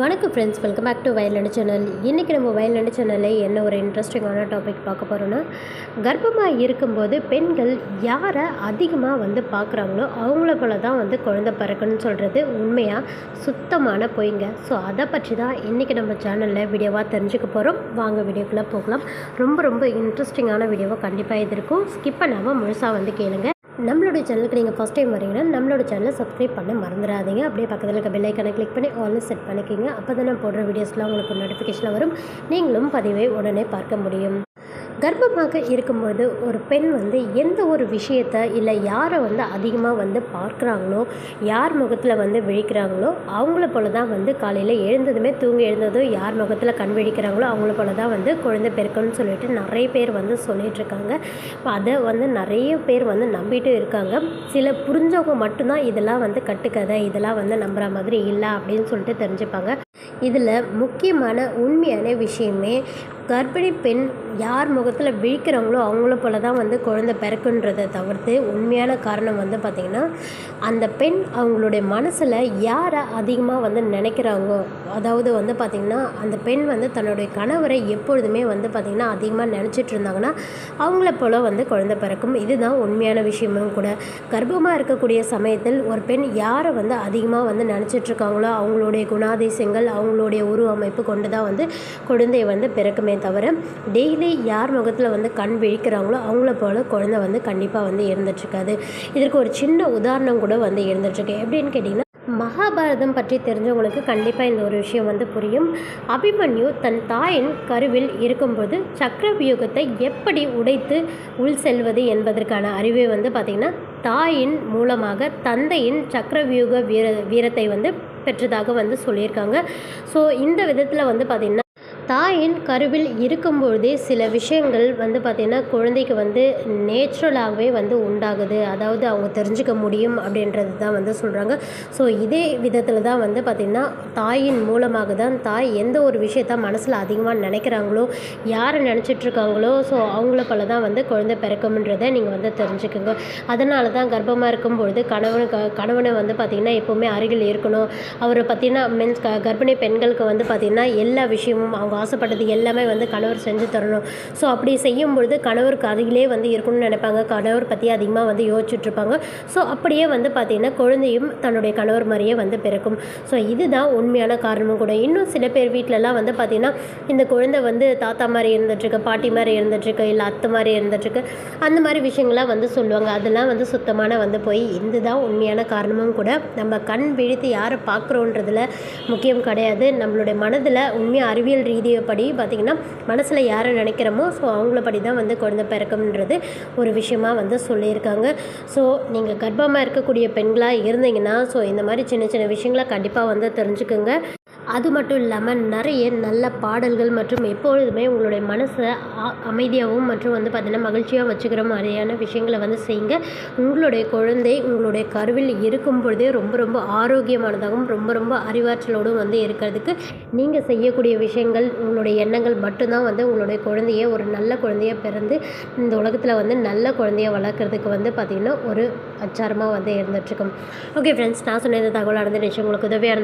வணக்கம் friends welcome back to Vayalnadu channel இன்றைக்கி நம்ம வயல்நாடு சேனலில் என்ன ஒரு இன்ட்ரெஸ்டிங்கான டாபிக் பார்க்க போகிறோன்னா கர்ப்பமாக இருக்கும்போது பெண்கள் யாரை அதிகமாக வந்து பார்க்குறாங்களோ அவங்கள போல தான் வந்து குழந்தை பிறக்குன்னு சொல்கிறது உண்மையாக சுத்தமான பொய்ங்க. ஸோ அதை பற்றி தான் இன்றைக்கி நம்ம சேனலில் வீடியோவாக தெரிஞ்சுக்க போகிறோம் வாங்க வீடியோக்குள்ளே போகலாம். ரொம்ப ரொம்ப இன்ட்ரெஸ்டிங்கான வீடியோவாக கண்டிப்பாக இது இருக்கும். ஸ்கிப் பண்ணாமல் முழுசாக வந்து கேளுங்கள் நம்மளுடைய சேனலுக்கு நீங்கள் ஃபஸ்ட் டைம் வரீங்கன்னா நம்மளோட சேனலை சப்ஸ்கிரைப் பண்ண மறந்துடாதீங்க. அப்படியே பக்கத்தில் இருக்க பெல் ஐக்கனை கிளிக் பண்ணி ஆல்னு செட் பண்ணிக்கிங்க. அப்போ தான் நான் போடுற வீடியோஸ்லாம் உங்களுக்கு நோட்டிஃபிகேஷனாக வரும். நீங்களும் பதிவை உடனே பார்க்க முடியும். கர்ப்பமாக இருக்கும்போது ஒரு பெண் வந்து எந்த ஒரு விஷயத்தை இல்லை யாரை வந்து அதிகமாக வந்து பார்க்குறாங்களோ யார் முகத்தில் வந்து விழிக்கிறாங்களோ அவங்கள போல தான் வந்து காலையில் எழுந்ததுமே தூங்கி எழுந்ததும் யார் முகத்தில் கண் விழிக்கிறாங்களோ அவங்கள போல தான் வந்து குழந்தை பிறக்கணும்னு சொல்லிட்டு நிறைய பேர் வந்து சொல்லிகிட்ருக்காங்க இப்போ அதை வந்து நிறைய பேர் வந்து நம்பிட்டு இருக்காங்க. சில புரிஞ்சவங்க மட்டும்தான் இதெல்லாம் வந்து கட்டுக்கதை இதெல்லாம் வந்து நம்புகிற மாதிரி இல்லை அப்படின்னு சொல்லிட்டு தெரிஞ்சுப்பாங்க. இதில் முக்கியமான உண்மையான விஷயமே கர்ப்பிணி பெண் யார் உலகத்தில் விழிக்கிறாங்களோ அவங்கள போல தான் வந்து குழந்தை பிறக்குன்றதை தவிர்த்து உண்மையான காரணம் வந்து பார்த்திங்கன்னா அந்த பெண் அவங்களுடைய மனசில் யாரை அதிகமாக வந்து நினைக்கிறாங்க அதாவது வந்து பார்த்திங்கன்னா அந்த பெண் வந்து தன்னுடைய கணவரை எப்பொழுதுமே வந்து பார்த்திங்கன்னா அதிகமாக நினச்சிட்டு இருந்தாங்கன்னா அவங்கள போல் வந்து குழந்தை பிறக்கும். இதுதான் உண்மையான விஷயமும் கூட. கர்ப்பமாக இருக்கக்கூடிய சமயத்தில் ஒரு பெண் யாரை வந்து அதிகமாக வந்து நினச்சிட்ருக்காங்களோ அவங்களுடைய குணாதிசயங்கள் அவங்களுடைய உருவமைப்பு கொண்டு தான் வந்து குழந்தை வந்து பிறக்குமே தவிர டெய்லி யார் முகத்தில் வந்து கண் விழிக்கிறாங்களோ அவங்கள போல் குழந்தை வந்து கண்டிப்பாக வந்து இருந்துட்டுருக்காது. இதற்கு ஒரு சின்ன உதாரணம் கூட வந்து இருந்துட்டுருக்கு. எப்படின்னு கேட்டிங்கன்னா மகாபாரதம் பற்றி தெரிஞ்சவங்களுக்கு கண்டிப்பாக இந்த ஒரு விஷயம் வந்து புரியும். அபிமன்யு தன் தாயின் கருவில் இருக்கும்போது சக்கரவியூகத்தை எப்படி உடைத்து உள் செல்வது என்பதற்கான அறிவை வந்து பார்த்திங்கன்னா தாயின் மூலமாக தந்தையின் சக்கரவியூக வீர வீரத்தை வந்து பெற்றதாக வந்து சொல்லியிருக்காங்க. ஸோ இந்த விதத்தில் வந்து பார்த்திங்கன்னா தாயின் கருவில் இருக்கும்பொழுதே சில விஷயங்கள் வந்து பார்த்திங்கன்னா குழந்தைக்கு வந்து நேச்சுரலாகவே வந்து உண்டாகுது. அதாவது அவங்க தெரிஞ்சுக்க முடியும் அப்படின்றது தான் வந்து சொல்கிறாங்க ஸோ இதே விதத்தில் தான் வந்து பார்த்திங்கன்னா தாயின் மூலமாக தான் தாய் எந்த ஒரு விஷயத்த மனசில் அதிகமாக நினைக்கிறாங்களோ யாரை நினச்சிட்ருக்காங்களோ ஸோ அவங்கள போல தான் வந்து குழந்தை பிறக்கும்ன்றதை நீங்கள் வந்து தெரிஞ்சுக்கோங்க. அதனால தான் கர்ப்பமாக இருக்கும்பொழுது கணவன் க கணவனை வந்து பார்த்திங்கன்னா எப்போவுமே அருகில் இருக்கணும். அவரை பார்த்திங்கன்னா மீன்ஸ் க கர்ப்பிணி பெண்களுக்கு வந்து பார்த்திங்கன்னா எல்லா விஷயமும் அவங்க ஆசைப்பட்டது எல்லாமே வந்து கணவர் செஞ்சு தரணும். ஸோ அப்படி செய்யும் பொழுது கணவருக்கு அருகிலே வந்து இருக்கணும்னு நினைப்பாங்க. கணவர் பற்றி அதிகமாக வந்து யோசிச்சுட்ருப்பாங்க ஸோ அப்படியே வந்து பார்த்திங்கன்னா குழந்தையும் தன்னுடைய கணவர் மாதிரியே வந்து பிறக்கும். ஸோ இதுதான் உண்மையான காரணமும் கூட. இன்னும் சில பேர் வீட்டிலலாம் வந்து பார்த்திங்கன்னா இந்த குழந்தை வந்து தாத்தா மாதிரி இருந்துட்டுருக்கு பாட்டி மாதிரி இருந்துட்டுருக்கு இல்லை அத்தை மாதிரி இருந்துட்டுருக்கு. அந்த மாதிரி விஷயங்கள்லாம் வந்து சொல்லுவாங்க. அதெல்லாம் வந்து சுத்தமான வந்து போய் இதுதான் உண்மையான காரணமும் கூட. நம்ம கண் விழித்து யாரை பார்க்குறோன்றதுல முக்கியம் கிடையாது. நம்மளுடைய மனதில் உண்மையாக அறிவியல் ரீதியப்படி பார்த்திங்கன்னா மனசில் யாரை நினைக்கிறோமோ ஸோ அவங்கள படி தான் வந்து குழந்தை பிறக்கும்ன்றது ஒரு விஷயமா வந்து சொல்லியிருக்காங்க. ஸோ நீங்கள் கர்ப்பமாக இருக்கக்கூடிய பெண்களாக இருந்தீங்கன்னா ஸோ இந்த மாதிரி சின்ன சின்ன விஷயங்களை கண்டிப்பாக வந்து தெரிஞ்சுக்குங்க. அது மட்டும் இல்லாமல் நிறைய நல்ல பாடல்கள் மற்றும் எப்பொழுதுமே உங்களுடைய மனசை அ- அமைதியாகவும் மற்றும் வந்து பார்த்திங்கன்னா மகிழ்ச்சியாக வச்சுக்கிற மாதிரியான விஷயங்களை வந்து செய்யுங்க. உங்களுடைய குழந்தை உங்களுடைய கருவில் இருக்கும் பொழுதே ரொம்ப ரொம்ப ஆரோக்கியமானதாகவும் ரொம்ப ரொம்ப அறிவாற்றலோடும் வந்து இருக்கிறதுக்கு நீங்கள் செய்யக்கூடிய விஷயங்கள் உங்களுடைய எண்ணங்கள் மட்டும்தான் வந்து உங்களுடைய குழந்தைய ஒரு நல்ல குழந்தைய பிறந்து இந்த உலகத்தில் வந்து நல்ல குழந்தைய வளர்க்குறதுக்கு வந்து பார்த்திங்கன்னா ஒரு அச்சாரமாக வந்து இருந்துகிட்ருக்கும் ஓகே ஃப்ரெண்ட்ஸ் நான் சொன்ன இந்த தகவல் நடந்த விஷயம் உங்களுக்கு உதவியாக